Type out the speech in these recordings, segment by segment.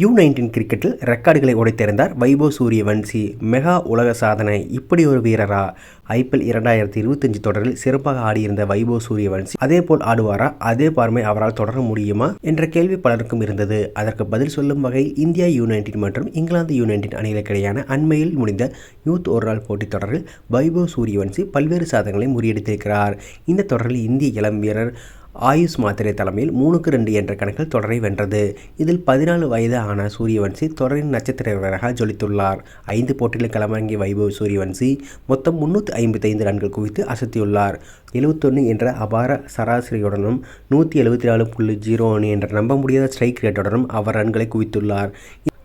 You nineteen கிரிக்கெட்டில் ரெக்கார்டுகளை உடைத்தெறிந்தார் வைபவ் சூரியவன்சி மெகா உலக சாதனை. இப்படி ஒரு வீரரா ஐபிஎல் இரண்டாயிரத்தி இருபத்தஞ்சு தொடரில் சிறப்பாக ஆடியிருந்த வைபவ் சூரியவன்சி அதே போல் ஆடுவாரா? அதே பார்மை அவரால் தொடர முடியுமா? என்ற கேள்வி பலருக்கும் இருந்தது. அதற்கு பதில் சொல்லும் வகையில் இந்தியா யூ நைன்டீன் மற்றும் இங்கிலாந்து யூ நைன்டீன் அணிகளுக்கிடையான அண்மையில் முடிந்த யூத் ஒரு நாள் போட்டித் தொடரில் வைபவ் சூரியவன்சி பல்வேறு சாதனைகளை முறியடித்திருக்கிறார். இந்த தொடரில் இந்திய இளம் வீரர் ஆயுஷ் மாத்திரை தலைமையில் மூணுக்கு ரெண்டு என்ற கணக்கில் தொடரை வென்றது. இதில் பதினாலு வயது ஆன சூரியவன்சி தொடரின் நட்சத்திர வீரராக ஜொலித்துள்ளார். ஐந்து போட்டிகளில் களமிறங்கிய வைபவ் சூரியவன்சி மொத்தம் முன்னூற்றி ஐம்பத்தைந்து ரன்கள் குவித்து அசத்தியுள்ளார். எழுபத்தொன்று என்ற அபார சராசரியுடனும் நூற்றி எழுபத்தி நாலு புள்ளி ஜீரோ ஒன்று என்ற நம்ப முடியாத ஸ்ட்ரைக் ரேட்டுடனும் அவர் ரன்களை குவித்துள்ளார்.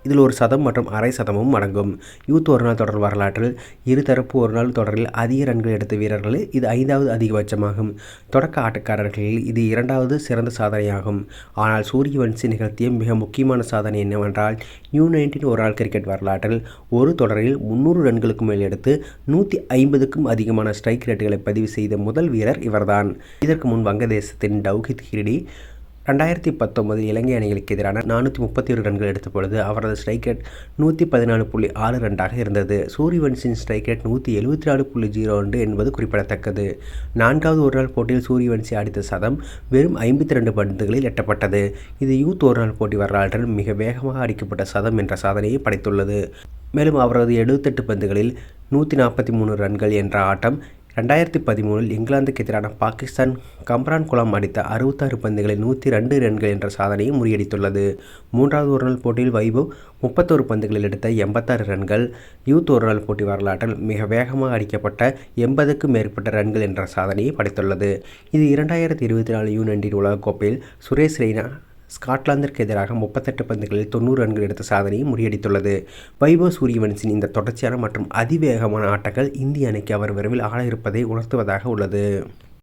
இதில் ஒரு சதம் மற்றும் அரை சதமும் அடங்கும். யூத் ஒருநாள் தொடர் வரலாற்றில் இருதரப்பு ஒருநாள் தொடரில் அதிக ரன்கள் எடுத்த வீரர்கள் இது ஐந்தாவது அதிகபட்சமாகும். தொடக்க ஆட்டக்காரர்களில் இது இரண்டாவது சிறந்த சாதனையாகும். ஆனால் சூரியவன்சி நிகழ்த்திய மிக முக்கியமான சாதனை என்னவென்றால் யூ நைன்டீன் ஒரு நாள் கிரிக்கெட் வரலாற்றில் ஒரு தொடரில் முன்னூறு ரன்களுக்கு மேல் எடுத்து நூற்றி ஐம்பதுக்கும் அதிகமான ஸ்ட்ரைக் ரேட்டுகளை பதிவு செய்த முதல் வீரர் இவர்தான். இதற்கு முன் வங்கதேசத்தின் டவுஹித் ஹிரிடி ரெண்டாயிரத்தி பத்தொன்பது இலங்கை அணிகளுக்கு எதிரான நானூற்றி முப்பத்தி ஒரு ரன்கள் எடுத்த பொழுது அவரது ஸ்ட்ரைக் ரேட் நூற்றி பதினாலு புள்ளி ஆறு ரெண்டாக இருந்தது. சூரியவன்சின் ஸ்ட்ரைக் ரேட் நூற்றி எழுபத்தி நாலு புள்ளி ஜீரோ ரெண்டு என்பது குறிப்பிடத்தக்கது. நான்காவது ஒருநாள் போட்டியில் சூரியவன்சி அடித்த சதம் வெறும் ஐம்பத்தி ரெண்டு பந்துகளில் எட்டப்பட்டது. இது யூத் ஒருநாள் போட்டி வரலாற்றில் மிக வேகமாக அடிக்கப்பட்ட சதம் என்ற சாதனையை படைத்துள்ளது. மேலும் அவரது எழுபத்தெட்டு பந்துகளில் நூற்றி நாற்பத்தி மூணு ரன்கள் என்ற ஆட்டம் ரெண்டாயிரத்தி பதிமூணில் இங்கிலாந்துக்கு எதிரான பாகிஸ்தான் கம்ரான் குலாம் அடித்த அறுபத்தாறு பந்துகளில் நூற்றி ரெண்டு ரன்கள் என்ற சாதனையை முறியடித்துள்ளது. மூன்றாவது ஒருநாள் போட்டியில் வைபவ் முப்பத்தோரு பந்துகளில் எடுத்த எண்பத்தாறு ரன்கள் யூத் ஒருநாள் போட்டி வரலாற்றில் மிக வேகமாக அடிக்கப்பட்ட எண்பதுக்கும் மேற்பட்ட ரன்கள் என்ற சாதனையை படைத்துள்ளது. இது இரண்டாயிரத்தி இருபத்தி நாலு யூ நைன்டீன் உலகக்கோப்பையில் சுரேஷ் ரெய்னா ஸ்காட்லாந்திற்கு எதிராக முப்பத்தெட்டு பந்துகளில் தொண்ணூறு ரன்கள் எடுத்த சாதனையை முறியடித்துள்ளது. வைபவ் சூரியவன்சின் இந்த தொடர்ச்சியான மற்றும் அதிவேகமான ஆட்டங்கள் இந்திய அணிக்கு அவர் விரைவில் ஆட இருப்பதை உணர்த்துவதாக உள்ளது.